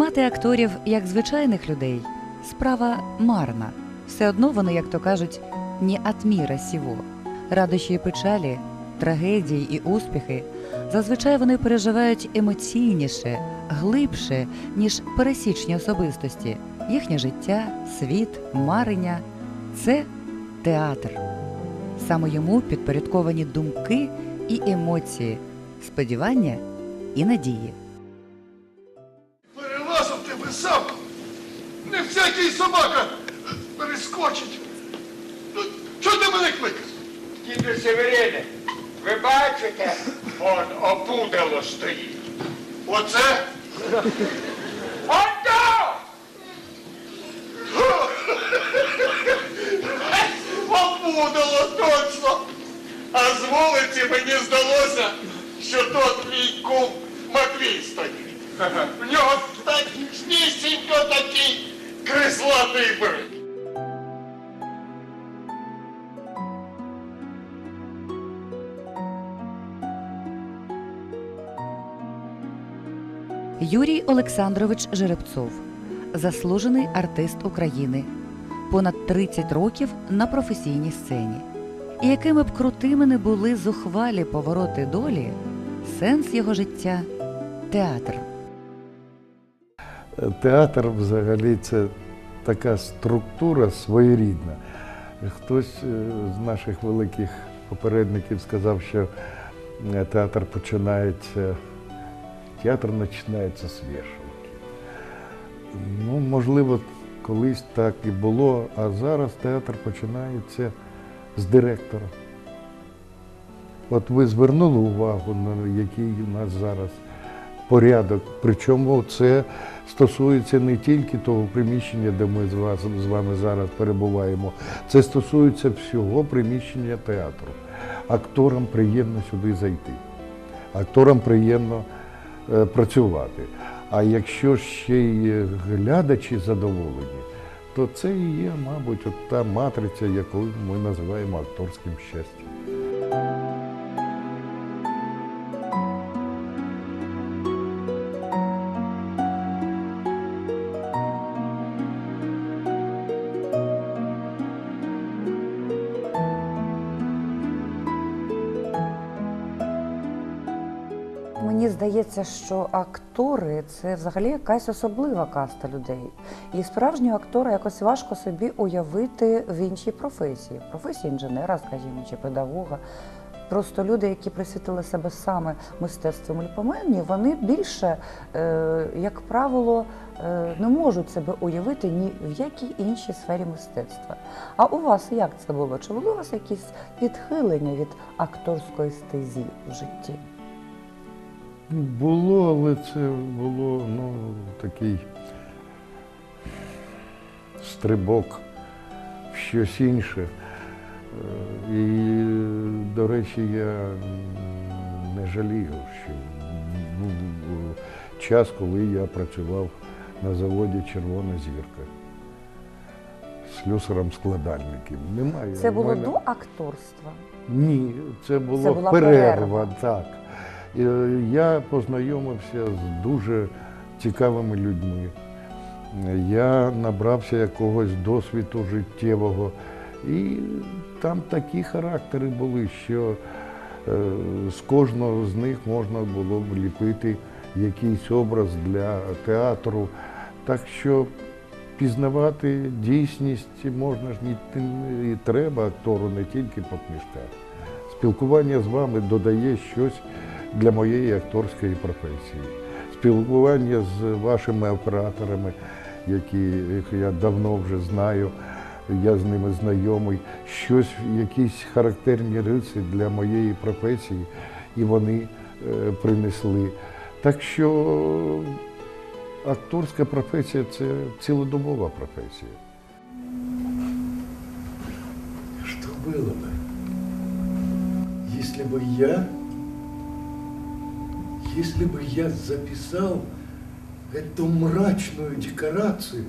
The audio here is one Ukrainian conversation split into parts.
Сприймати акторів як звичайних людей справа марна. Все одно вони, як то кажуть, не от міра сіво. Радощі і печалі, трагедії і успіхи зазвичай вони переживають емоційніше, глибше, ніж пересічні особистості. Їхнє життя, світ, марення це театр. Саме йому підпорядковані думки і емоції, сподівання і надії. Собака перескочить. Ну, чого ти мене кликав? Діду Северине, ви бачите, он опудало стоїть. Оце? Ото! Опудало точно. А з вулиці мені здалося, що тот мій кум Матвій стоїть. В нього так такісінько такий крислатий брик. Юрій Олександрович Жеребцов, заслужений артист України, понад 30 років на професійній сцені. І якими б крутими не були зухвалі повороти долі, сенс його життя театр. Театр взагалі це така структура своєрідна. Хтось е, з наших великих попередників сказав, що е, театр починається, театр починається з вішалки. Ну, можливо, колись так і було, а зараз театр починається з директора. От ви звернули увагу, на який у нас зараз порядок. Причому це стосується не тільки того приміщення, де ми з, вас, з вами зараз перебуваємо, це стосується всього приміщення театру. Акторам приємно сюди зайти, акторам приємно е, працювати. А якщо ще й глядачі задоволені, то це і є, мабуть, от та матриця, яку ми називаємо акторським щастям. Мені здається, що актори це взагалі якась особлива каста людей. І справжнього актора якось важко собі уявити в іншій професії, професії інженера, скажімо, чи педагога. Просто люди, які присвятили себе саме мистецтву мульпоменії, вони більше, е, як правило, е, не можуть себе уявити ні в якій іншій сфері мистецтва. А у вас як це було? Чи були у вас якісь відхилення від акторської стезі в житті? Було, але це було ну, такий стрибок в щось інше. Е, І, до речі, я не жалію, що був час, коли я працював на заводі Червона зірка слюсарем складальників. Немає. Це було мене- до акторства. ні, це було Це була перерва, перерва. так. Е, Я познайомився з дуже цікавими людьми. Я набрався якогось досвіду життєвого. І там такі характери були, що е, з кожного з них можна було б ліпити якийсь образ для театру. Так що пізнавати дійсність можна ж і треба актору не тільки по книжках. Спілкування з вами додає щось для моєї акторської професії. Спілкування з вашими операторами, яких я давно вже знаю, я з ними знайомий, щось, якісь характерні риси для моєї професії, і вони е, принесли. Так що акторська професія це цілодобова професія. Что было бы, если бы я, если бы я записал эту мрачную декорацию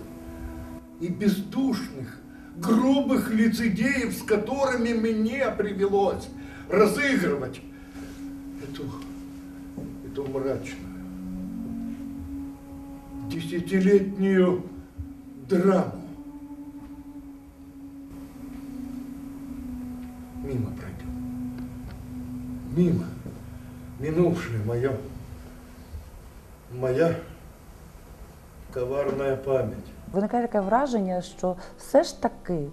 и бездушных, грубых лицедеев, с которыми мне привелось разыгрывать эту, эту мрачную, десятилетнюю драму. Мимо пройдем. Мимо. Минувшее мое. Моя коварная память. Виникає таке враження, що все ж таки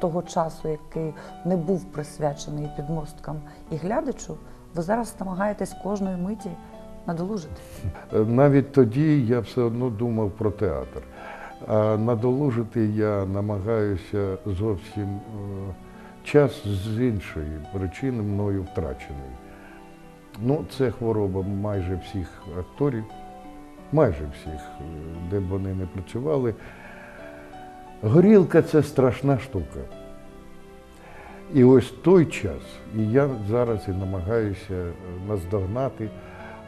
того часу, який не був присвячений підмосткам і глядачу, ви зараз намагаєтесь кожної миті надолужити. Е, Навіть тоді я все одно думав про театр. А надолужити я намагаюся зовсім е, час з іншої причини мною втрачений. Ну, це хвороба майже всіх акторів, майже всіх, е, де б вони не працювали. Горілка це страшна штука. І ось той час, і я зараз і намагаюся е, наздогнати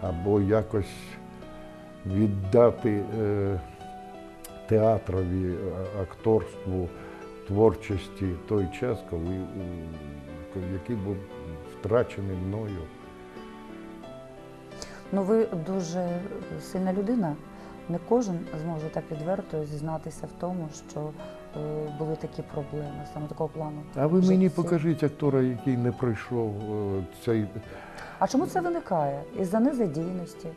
або якось віддати е, театрові, акторству, творчості той час, коли, е, який був втрачений мною. Ну, ви дуже сильна людина. Не кожен зможе так відверто зізнатися в тому, що е, були такі проблеми саме такого плану. А ви мені житті. покажіть актора, який не пройшов е, цей. А чому це виникає? Із-за незадійності?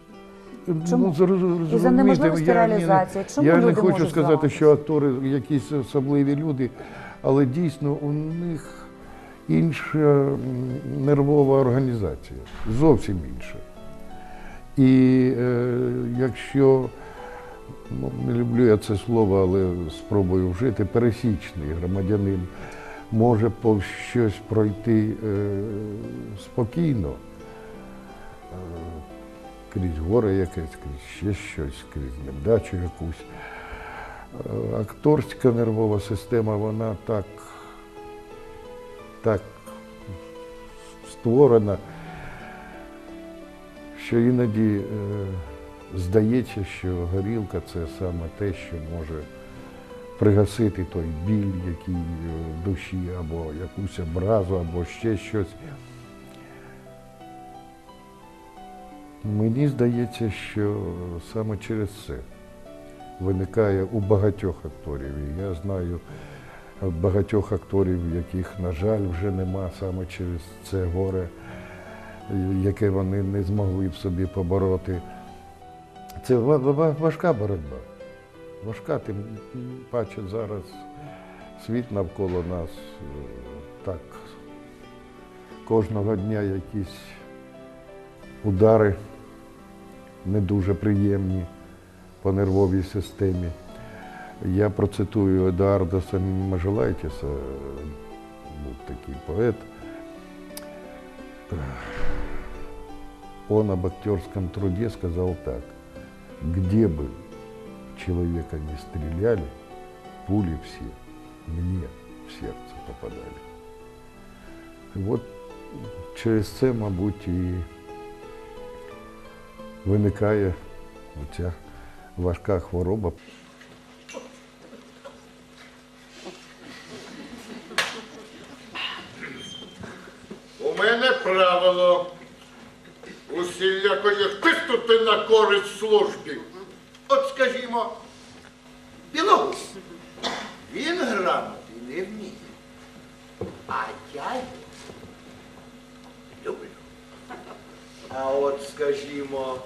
Чому? Ну, зроз- Із-за неможливості я, реалізації. Чому я люди не хочу сказати, зламатися? що актори якісь особливі люди, але дійсно у них інша нервова організація, зовсім інша. І е, якщо, ну, не люблю я це слово, але спробую вжити, пересічний громадянин може повз щось пройти е, спокійно, е, крізь горе якесь, крізь ще щось, крізь невдачу якусь. Е, Акторська нервова система, вона так, так створена, що іноді е, здається, що горілка це саме те, що може пригасити той біль, який е, в душі, або якусь образу, або ще щось. Мені здається, що саме через це виникає у багатьох акторів. І я знаю багатьох акторів, яких, на жаль, вже нема саме через це горе, яке вони не змогли в собі побороти. Це ва- ва- важка боротьба. Важка, тим паче зараз світ навколо нас е, так кожного дня якісь удари не дуже приємні по нервовій системі. Я процитую Едуарда Мажелайтіса, був такий поет. Он об актерском труде сказал так. Где бы человека не стреляли, пули все мне в серце попадали. І от через це, мабуть, і виникає оця важка хвороба. У мене правило Усілякої тиснути на користь службі. От скажімо, Білоус, він грамоти не вміє. А я його люблю. А от, скажімо,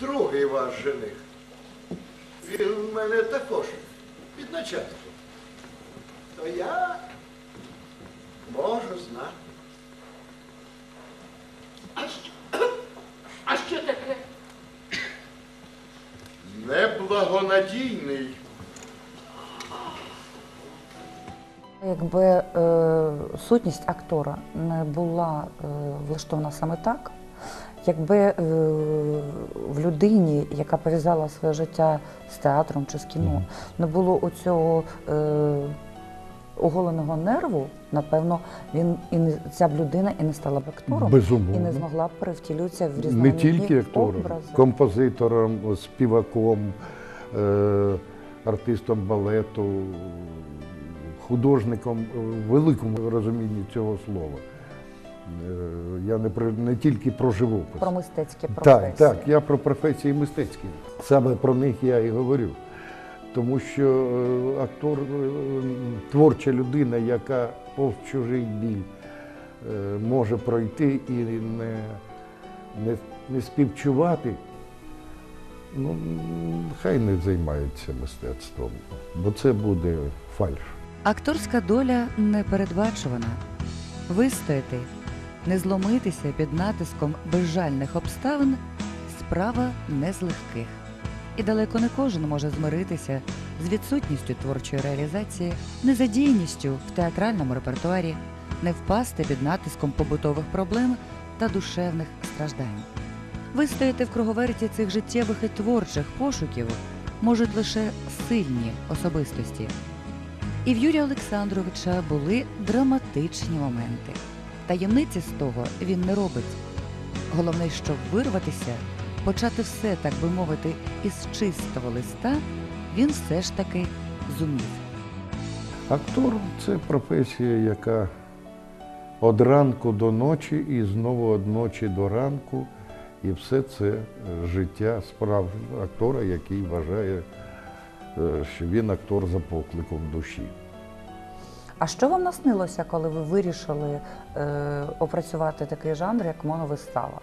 другий ваш жених, він в мене також під начальством. То я можу знати. А що, а що таке? Неблагонадійний. Якби е, сутність актора не була е, влаштована саме так, якби е, в людині, яка пов'язала своє життя з театром чи з кіно, не було оцього е, оголеного нерву, напевно, він і не, ця б людина і не стала б актором, Безумовно. і не змогла б перевтілюватися в Не тільки актором, образи. композитором, співаком, е, артистом балету, художником в великому розумінні цього слова. Е, Я не про не тільки про живопис. Про мистецькі професії. Так, так, я про професії мистецькі. Саме про них я і говорю. Тому що е, актор е, творча людина, яка повз чужий біль е, може пройти і не, не, не співчувати, ну, хай не займається мистецтвом, бо це буде фальш. Акторська доля непередбачувана. Вистояти, не зломитися під натиском безжальних обставин справа не з легких. І далеко не кожен може змиритися з відсутністю творчої реалізації, незадійністю в театральному репертуарі, не впасти під натиском побутових проблем та душевних страждань. Вистояти в круговерті цих життєвих і творчих пошуків можуть лише сильні особистості. І в Юрія Олександровича були драматичні моменти. Таємниці з того він не робить. Головне, щоб вирватися, почати все, так би мовити, із чистого листа, він все ж таки зумів. Актор це професія, яка від ранку до ночі і знову від ночі до ранку. І все це життя справжнього актора, який вважає, е, що він актор за покликом душі. А що вам наснилося, коли ви вирішили е, опрацювати такий жанр, як моновистава?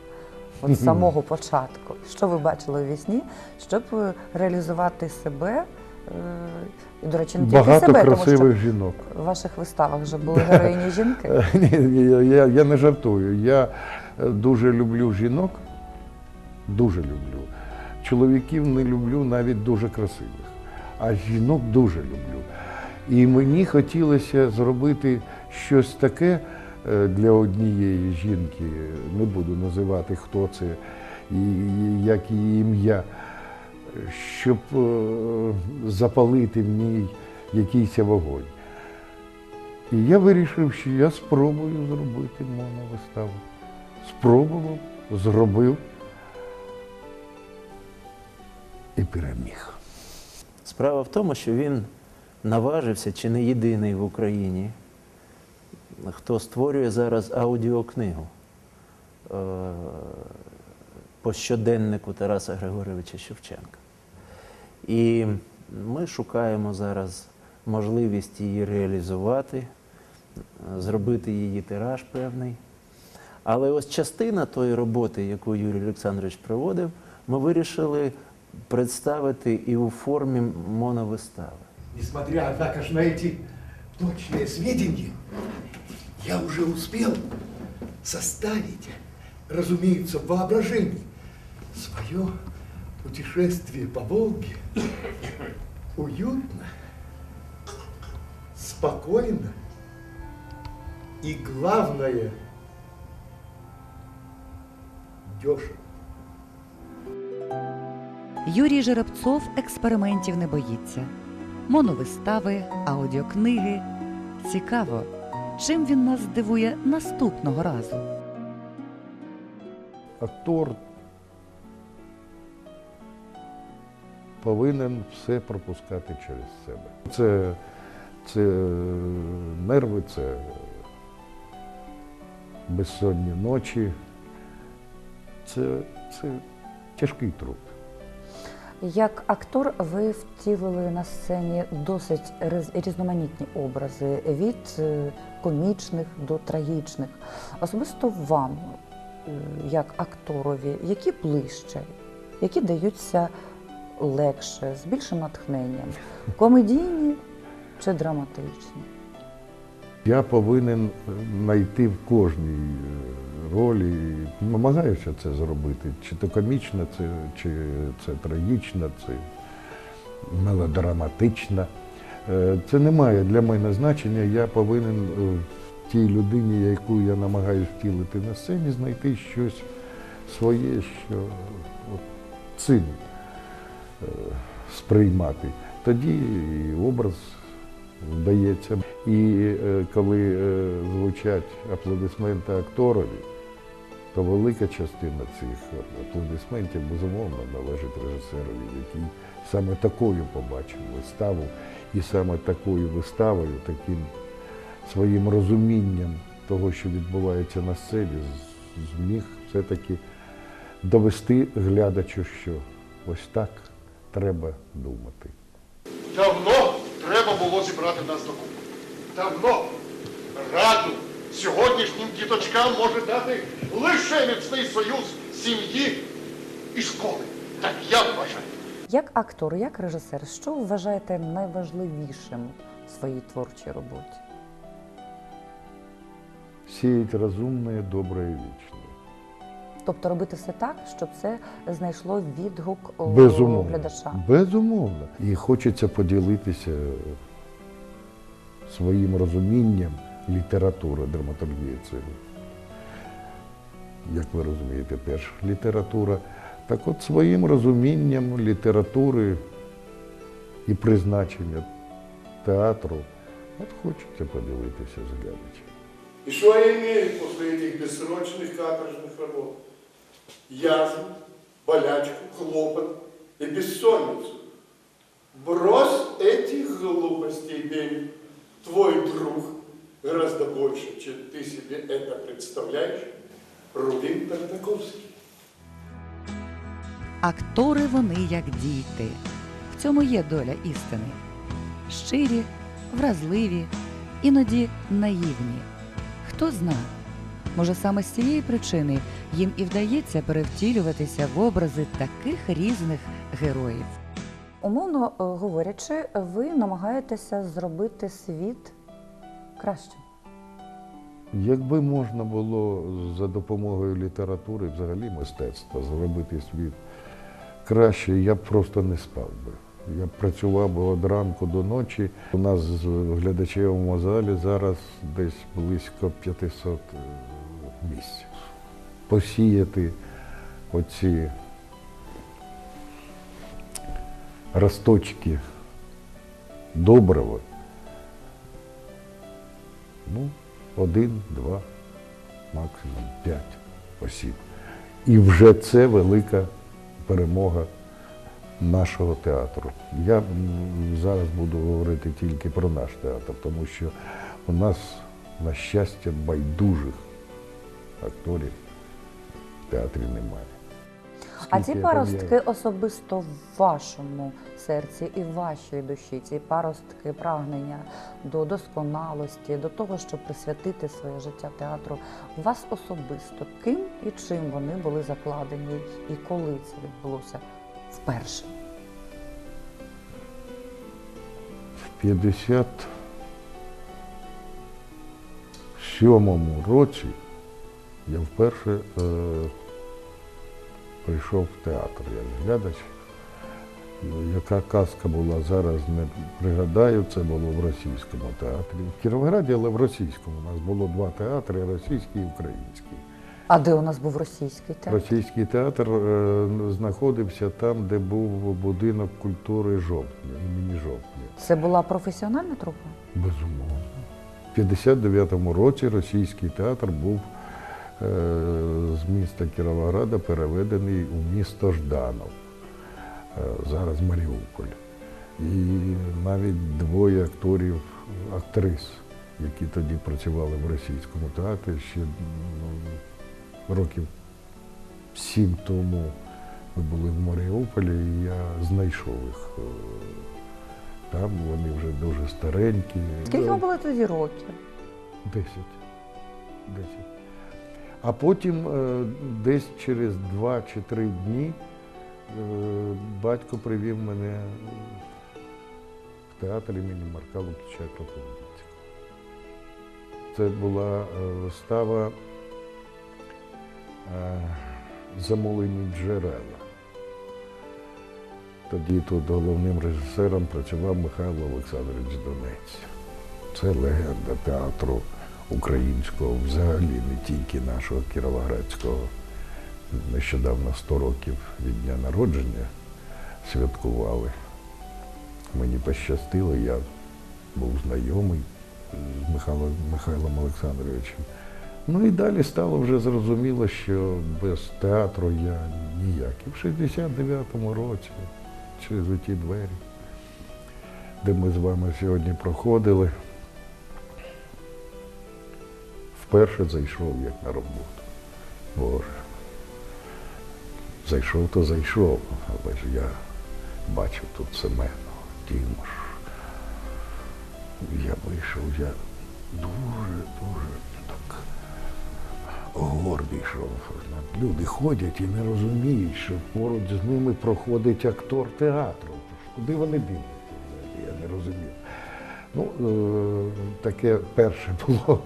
От з самого початку. Що ви бачили у вісні, щоб е, реалізувати себе? Е, і, до речі, не тільки Багато себе, красивих тому жінок. в ваших виставах вже були героїні жінки. Ні, ні, я, я не жартую. Я е, дуже люблю жінок, дуже люблю. Чоловіків не люблю навіть дуже красивих, а жінок дуже люблю. І мені хотілося зробити щось таке для однієї жінки, не буду називати, хто це і і як її ім'я, щоб е, запалити в ній якийсь вогонь. І я вирішив, що я спробую зробити моновиставу. Спробував, зробив і переміг. Справа в тому, що він наважився чи не єдиний в Україні, хто створює зараз аудіокнигу е, по щоденнику Тараса Григоровича Шевченка. І ми шукаємо зараз можливість її реалізувати, е, зробити її тираж певний. Але ось частина тої роботи, яку Юрій Олександрович проводив, ми вирішили представити і у формі моновистави. Несмотря, однако на эти точные сведения, я уже успел составить, разумеется, в воображении свое путешествие по Волге уютно, спокойно и, главное, дешево. Юрій Жеребцов експериментів не боїться. Моновистави, аудіокниги. Цікаво, чим він нас здивує наступного разу. Актор повинен все пропускати через себе. Це, це нерви, це безсонні ночі. Це, це тяжкий труд. Як актор ви втілили на сцені досить різ- різноманітні образи від е, комічних до трагічних. Особисто вам, е, як акторові, які ближче, які даються легше, з більшим натхненням? Комедійні чи драматичні? Я повинен знайти в кожній е, ролі, намагаюся це зробити. Чи то комічна, це, чи це трагічна, це мелодраматична. Е, Це не має для мене значення. Я повинен е, в тій людині, яку я намагаюся втілити на сцені, знайти щось своє, що цим сприймати. Тоді і образ вдається. І е, коли е, звучать аплодисменти акторові, то велика частина цих аплодисментів безумовно належить режисерові, який саме такою побачив виставу і саме такою виставою, таким своїм розумінням того, що відбувається на сцені, зміг все-таки довести глядачу, що ось так треба думати. Давно було зібрати нас докупи. Давно раду сьогоднішнім діточкам може дати лише міцний союз сім'ї і школи. Так я вважаю. Як актор, як режисер, що вважаєте найважливішим в своїй творчій роботі? Сіять розумне, добре і вічне. Тобто робити все так, щоб це знайшло відгук у Безумовно. глядача. Безумовно. І хочеться поділитися своїм розумінням літератури, драматургії. Це, як ви розумієте, теж література. Так от своїм розумінням літератури і призначення театру, от хочеться поділитися з глядачем. И что я имею после этих бессрочных каторжных работ? Язву, болячку, хлопот и бессонницу. Брось этих глупостей, Бень. Твой друг гораздо больше, чем ты себе это представляешь. Рубин Тартаковский. Актори вони як діти. В цьому є доля істини. Щирі, вразливі, іноді наївні. Хто зна, може саме з цієї причини їм і вдається перевтілюватися в образи таких різних героїв. Умовно е, говорячи, ви намагаєтеся зробити світ кращим. Якби можна було за допомогою літератури, взагалі мистецтва, зробити світ краще, я б просто не спав би. Я б працював би від ранку до ночі. У нас в глядачевому залі зараз десь близько 500 місць. Посіяти оці росточки доброго. Ну, один, два, максимум п'ять осіб. І вже це велика перемога нашого театру. Я зараз буду говорити тільки про наш театр, тому що у нас, на щастя, байдужих акторів в театрі немає. А ці паростки особисто в вашому серці і в вашій душі, ці паростки прагнення до досконалості, до того, щоб присвятити своє життя театру, у вас особисто ким і чим вони були закладені, і коли це відбулося вперше? В 57-му році я вперше е, прийшов в театр як глядач. Яка казка була зараз, не пригадаю, це було в російському театрі. В Кіровограді, але в російському. У нас було два театри російський і український. А де у нас був російський театр? Російський театр е, знаходився там, де був будинок культури жовтня, імені жовтня. Це була професіональна трупа? Безумовно. В 59-му році російський театр був з міста Кіровограда переведений у місто Жданов, е, зараз Маріуполь. І навіть двоє акторів, актрис, які тоді працювали в російському театрі, ще м, років сім тому ми були в Маріуполі, і я знайшов їх. е, Там вони вже дуже старенькі. Скільки вам було тоді років? Десять. Десять. А потім е, десь через два чи три дні е, батько привів мене в театр імені Марка Лукіча Кропивницького. Це була е, вистава Замолені джерела. Тоді тут головним режисером працював Михайло Олександрович Донець. Це легенда театру українського, взагалі не тільки нашого кіровоградського. Нещодавно 100 років від дня народження святкували. Мені пощастило, я був знайомий з Михайлом, Олександровичем. Ну і далі стало вже зрозуміло, що без театру я ніяк. І в 69-му році через ті двері, де ми з вами сьогодні проходили, вперше зайшов як на роботу. Боже. Зайшов, то зайшов, але ж я бачив тут Семена, Тімош. Я вийшов, я дуже, дуже так гордий, що люди ходять і не розуміють, що поруч з ними проходить актор театру. Куди вони дивляться? Я не розумів. Ну, е, таке перше було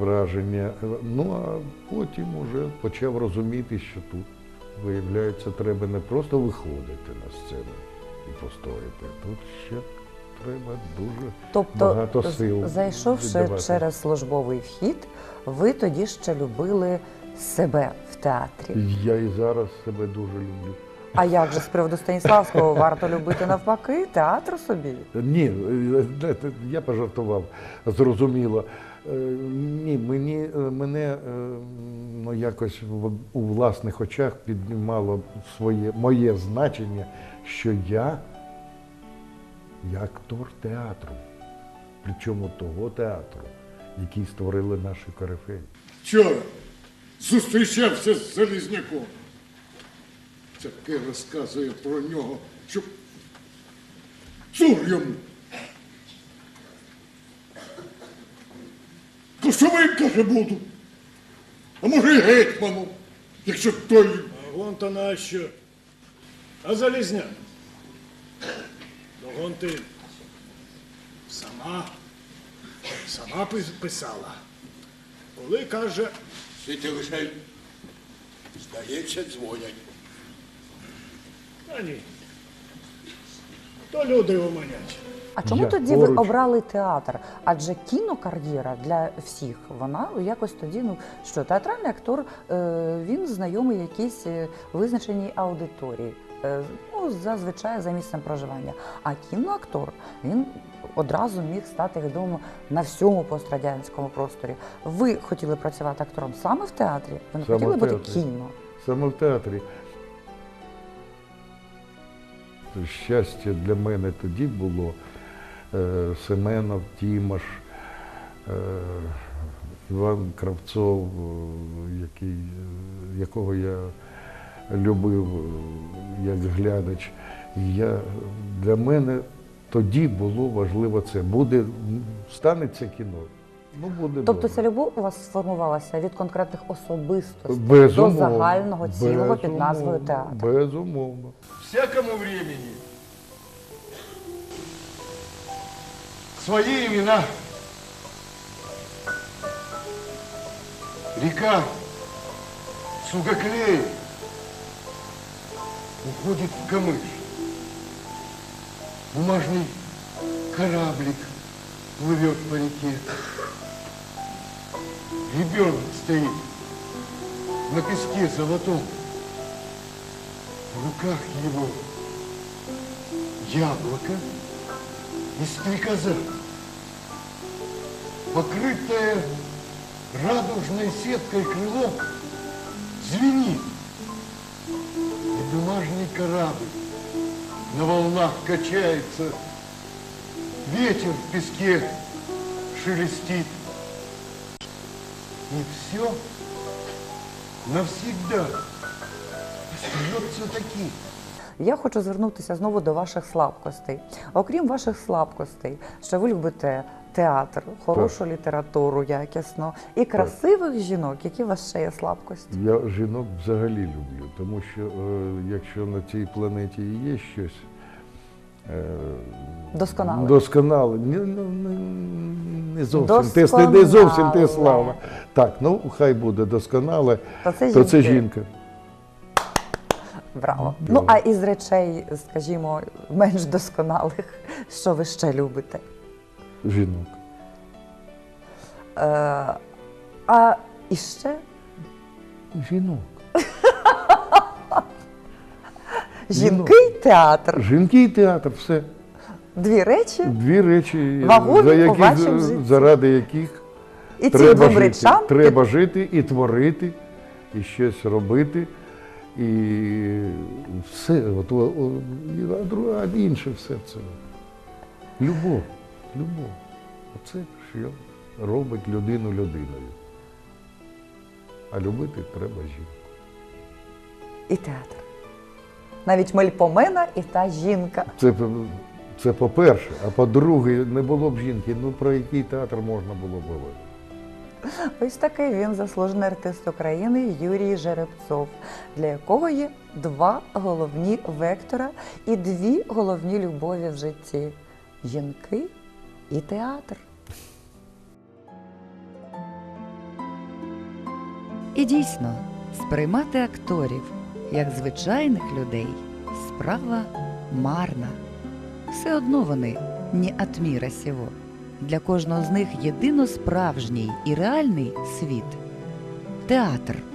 враження. Ну, а потім вже почав розуміти, що тут, виявляється, треба не просто виходити на сцену і постояти. Тут ще треба дуже Тобто, багато сил. зайшовши віддавати. через службовий вхід, ви тоді ще любили себе в театрі. Я і зараз себе дуже люблю. А як же з приводу Станіславського варто любити навпаки театр собі? Ні, е, я пожартував, зрозуміло. Е, Ні, мені, е, мене е, ну, якось у власних очах піднімало своє, моє значення, що я, я актор театру, причому того театру, який створили наші корифеї. Вчора зустрічався з Залізняком. Таке розказує про нього, що цур йому. Кошовим, каже, буду. А може, і гетьману, якщо той А вон то нащо? А залізняк? Ну, вон ти сама, сама писала. Коли каже, Сидьте лише, здається, дзвонять. та ні. То люди уманять. А чому Я тоді ви обрали театр? Адже кінокар'єра для всіх, вона якось тоді, ну що театральний актор, е, він знайомий якійсь е, визначеній аудиторії, е, ну зазвичай за місцем проживання. А кіноактор він одразу міг стати відомим на всьому пострадянському просторі. Ви хотіли працювати актором саме в театрі? Ви не Саме хотіли бути кіно? Саме в театрі. Щастя для мене тоді було Семенов, Тімош, е, Іван Кравцов, е, який, е, якого я любив е, як глядач. Я, для мене тоді було важливо це. Буде, станеться кіно. Ну, буде Тобто добре. ця любов у вас сформувалася від конкретних особистостей Безумовно, до загального цілого під назвою безумовно, театр. Безумовно. всякому времени свои имена. Река Сугоклей уходит в камыш. Бумажный кораблик плывет по реке. Ребенок стоит на песке золотом. В руках его яблоко и стрекоза, покрытое радужной сеткой крыло, звенит. И бумажный корабль на волнах качается, ветер в песке шелестит. И все навсегда остается таким. Я хочу звернутися знову до ваших слабкостей. Окрім ваших слабкостей, що ви любите театр, хорошу літературу якісно і красивих жінок, які у вас ще є слабкості. Я жінок взагалі люблю, тому що е, якщо на цій планеті є щось е, Досконале. досконале, не, ну, не, не зовсім те, не зовсім те слава. Так, ну хай буде досконале, То це то це жінка. Браво. Ну а із речей, скажімо, менш досконалих, що ви ще любите? Жінок. Е, а іще Жінок. жінки й театр. Жінки і театр, все. Дві речі. Дві речі, Вагомі за у які, вашому житті. заради яких І цим треба двом жити. речам Треба жити і творити, і щось робити. І все, от, а інше все це. Любов. Любов. Оце що робить людину людиною. А любити треба жінку. І театр. Навіть Мельпомена і та жінка. Це, це по-перше, а по-друге, не було б жінки, ну про який театр можна було б говорити? Ось такий він заслужений артист України Юрій Жеребцов, для якого є два головні вектора і дві головні любові в житті жінки і театр. І дійсно, сприймати акторів як звичайних людей справа марна. Все одно вони не от міра сього. Для кожного з них єдино справжній і реальний світ театр.